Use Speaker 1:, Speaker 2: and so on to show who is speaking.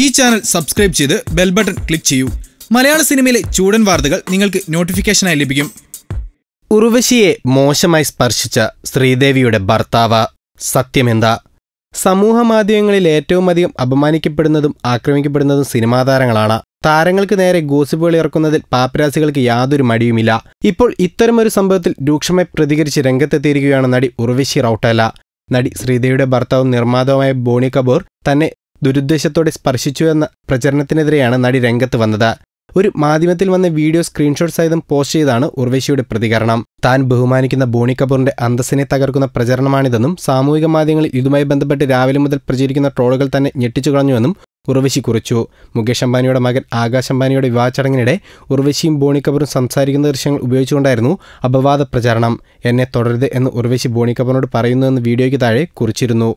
Speaker 1: ഈ channel subscribe ചെയ്ത് bell button click ചെയ്യൂ. മലയാള സിനിമയിലെ ചൂടൻ വാർത്തകൾ നിങ്ങൾക്ക് നോട്ടിഫിക്കേഷനായി ലഭിക്കും.
Speaker 2: ഉർവശിയെ മോശമായി സ്പർശിച്ച ശ്രീദേവിയുടെ ഭർത്താവ് സത്യമെന്താ? സമൂഹമാധ്യമങ്ങളിൽ ഏറ്റവും അധികം അപമാനിക്കപ്പെടുന്നതും ആക്രമിക്കപ്പെടുന്നതും സിനിമാ താരങ്ങളാണ്. താരങ്ങൾക്ക് നേരെ ഗോസിപ്പുകൾ ഇറക്കുന്നതിൽ പാപ്പരാസികൾക്ക് യാതൊരു മടിയുമില്ല. ഇപ്പോൾ ഇത്തരമൊരു സംഭവത്തിൽ രൂക്ഷമായി പ്രതികരിച്ച് രംഗത്തെത്തിയിരിക്കുകയാണ് നടി ഉർവശി റൌട്ടല. നടി ശ്രീദേവിയുടെ ഭർത്താവും നിർമ്മാതാവുമായ ബോണി കപൂർ തന്നെ ദുരുദ്ദേശത്തോടെ സ്പർശിച്ചു എന്ന പ്രചരണത്തിനെതിരെയാണ് നടി രംഗത്ത് വന്നത്. ഒരു മാധ്യമത്തിൽ വന്ന വീഡിയോ സ്ക്രീൻഷോട്ട് സഹിതം പോസ്റ്റ് ചെയ്താണ് ഉർവശിയുടെ പ്രതികരണം. താൻ ബഹുമാനിക്കുന്ന ബോണി കപൂറിന്റെ അന്തസ്സിനെ തകർക്കുന്ന പ്രചരണമാണിതെന്നും സാമൂഹിക മാധ്യമങ്ങളിൽ ഇതുമായി ബന്ധപ്പെട്ട് രാവിലെ മുതൽ പ്രചരിക്കുന്ന ട്രോളുകൾ തന്നെ ഞെട്ടിച്ചു കളഞ്ഞുവെന്നും ഉർവശി കുറിച്ചു. മുകേഷ് അംബാനിയുടെ മകൻ ആകാശ് അംബാനിയുടെ വിവാഹ ചടങ്ങിനിടെ ഉർവശിയും ബോണി കപൂറും സംസാരിക്കുന്ന ദൃശ്യങ്ങൾ ഉപയോഗിച്ചുകൊണ്ടായിരുന്നു അപവാദ പ്രചരണം. എന്നെ തുടരുത് എന്ന് ഉർവശി ബോണി കപൂറിനോട് പറയുന്നുവെന്ന് വീഡിയോയ്ക്ക് താഴെ കുറിച്ചിരുന്നു.